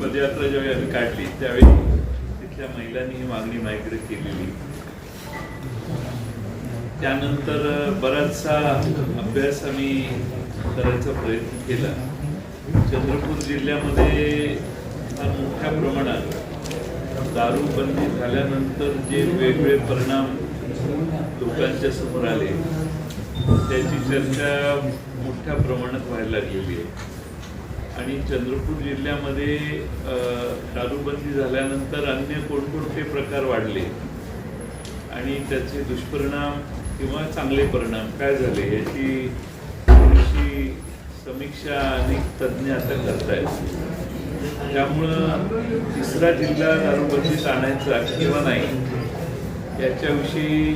पदयात्रा ज्यावेळी आम्ही काढली त्यावेळी तिथल्या महिलांनी ही मागणी माझ्याकडे केलेली. त्यानंतर बराचसा अभ्यास आम्ही करायचा प्रयत्न केला. चंद्रपूर जिल्ह्यामध्ये फार मोठ्या प्रमाणात दारूबंदी झाल्यानंतर जे वेगवेगळे परिणाम लोकांच्या समोर आले त्याची चर्चा मोठ्या प्रमाणात व्हायला लागलेली आहे. आणि चंद्रपूर जिल्ह्यामध्ये दारूबंदी झाल्यानंतर अन्य कोणकोणते प्रकार वाढले? आणि त्याचे दुष्परिणाम किंवा चांगले परिणाम काय झाले याची थोडीशी समीक्षा अनेक तज्ज्ञ आता आहेत त्यामुळं तिसरा जिल्हा दारूबंदीत आणायचा किंवा नाही. याच्याविषयी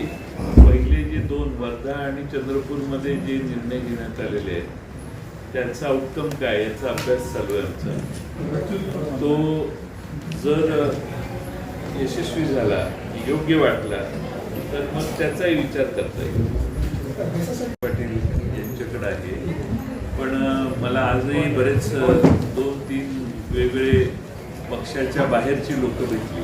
पहिले जे दोन वर्धा आणि चंद्रपूरमध्ये जे निर्णय घेण्यात आलेले आहेत त्यांचा उत्तम काय याचा अभ्यास चालू आहे आमचा. तो जर यशस्वी झाला योग्य वाटला तर मग त्याचाही विचार करता येईल पाटील यांच्याकडे आहे. पण मला आजही बरेच दोन तीन वेगळे पक्षाच्या बाहेरची लोक भेटली.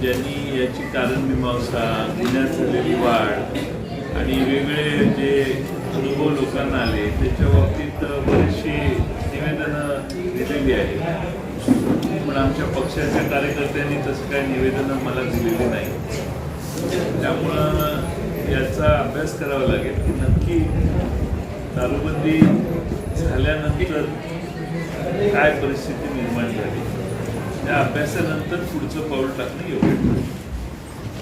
ज्यांनी याची कारणमीमांसा गुन्ह्यात झालेली वाढ आणि वेगळे जे अनुभव लोकांना आले त्याच्या बाबतीत बरीचशी निवेदनं दिलेली आहेत. पण आमच्या पक्षाच्या कार्यकर्त्यांनी तसं काही निवेदनं मला दिलेली नाही. त्यामुळं याचा अभ्यास करावा लागेल. की नक्की दारूबंदी झाल्यानंतर काय परिस्थिती निर्माण झाली त्या अभ्यासानंतर पुढचं पाऊल टाकणं योग्य ठरेल.